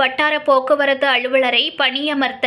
வட்டார போக்குவரத்து அலுவலரை பணியமர்த்த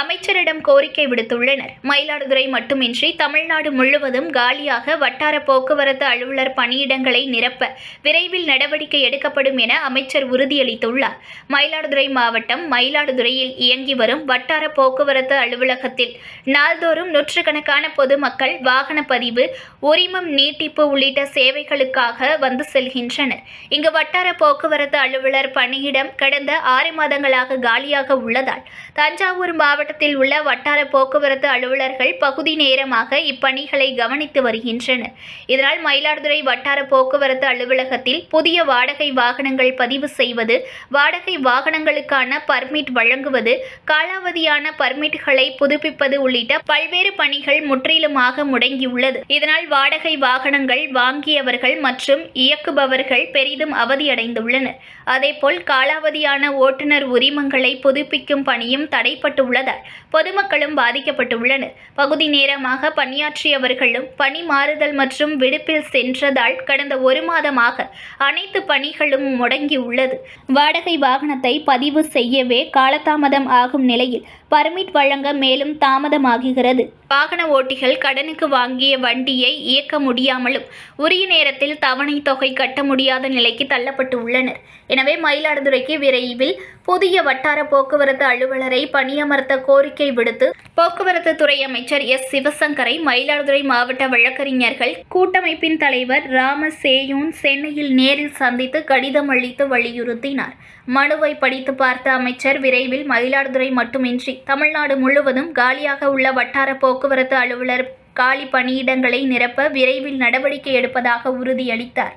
அமைச்சரிடம் கோரிக்கை விடுத்துள்ளனர். மயிலாடுதுறை மட்டுமின்றி தமிழ்நாடு முழுவதும் காலியாக வட்டார போக்குவரத்து அலுவலர் பணியிடங்களை நிரப்ப விரைவில் நடவடிக்கை எடுக்கப்படும் என அமைச்சர் உறுதியளித்துள்ளார். மயிலாடுதுறை மாவட்டம் மயிலாடுதுறையில் இயங்கி வரும் வட்டார போக்குவரத்து அலுவலகத்தில் நாள்தோறும் நூற்றுக்கணக்கான பொதுமக்கள் வாகன பதிவு உரிமம் நீட்டிப்பு உள்ளிட்ட சேவைகளுக்காக வந்து செல்கின்றனர். இங்கு வட்டார போக்குவரத்து அலுவலர் பணியிடம் கடந்த ஆறு மாதங்களாக காலியாக உள்ளதால் தஞ்சாவூர் மாவட்டத்தில் உள்ள வட்டார போக்குவரத்து அலுவலர்கள் பகுதி நேரமாக இப்பணிகளை கவனித்து வருகின்றனர். இதனால் மயிலாடுதுறை வட்டார போக்குவரத்து அலுவலகத்தில் புதிய வாடகை வாகனங்கள் பதிவு செய்வது வாடகை வாகனங்களுக்கான பர்மிட் வழங்குவது காலாவதியான பர்மிட்களை புதுப்பிப்பது உள்ளிட்ட பல்வேறு பணிகள் முற்றிலுமாக முடங்கியுள்ளது. இதனால் வாடகை வாகனங்கள் வாங்கியவர்கள் மற்றும் இயக்குபவர்கள் பெரிதும் அவதியடைந்துள்ளனர். அதேபோல் காலாவதியான ஓட்டுநர் உரிமங்களை புதுப்பிக்கும் பணியும் தடைப்பட்டுள்ளதால் பொதுமக்களும் பாதிக்கப்பட்டுள்ளனர். பகுதி நேரமாக பணியாற்றியவர்களும் பணி மாறுதல் மற்றும் விடுப்பில் சென்றதால் கடந்த ஒரு மாதமாக அனைத்து பணிகளும் முடங்கியுள்ளது. வாடகை வாகனத்தை பதிவு செய்யவே காலதாமதம் ஆகும் நிலையில் பர்மிட் வழங்க மேலும் தாமதமாகுகிறது வாகன ஓட்டிகள் கடனுக்கு வாங்கிய வண்டியை இயக்க முடியாமலும் உரிய நேரத்தில் தவணை தொகை கட்ட முடியாத நிலைக்கு தள்ளப்பட்டு உள்ளனர் எனவே மயிலாடுதுறைக்கு விரைவில் புதிய வட்டார போக்குவரத்து அலுவலரை பணியமர்த்த கோரிக்கை விடுத்து போக்குவரத்து துறை அமைச்சர் எஸ். சிவசங்கரை மயிலாடுதுறை மாவட்ட வழக்கறிஞர்கள் கூட்டமைப்பின் தலைவர் ராம சேயூன் சென்னையில் நேரில் சந்தித்து கடிதம் அளித்து வலியுறுத்தினார். மனுவை படித்து பார்த்த அமைச்சர் விரைவில் மயிலாடுதுறை மட்டுமின்றி தமிழ்நாடு முழுவதும் காலியாக உள்ள வட்டார போக்குவரத்து அலுவலர் காலி பணியிடங்களை நிரப்ப விரைவில் நடவடிக்கை எடுப்பதாக உறுதியளித்தார்.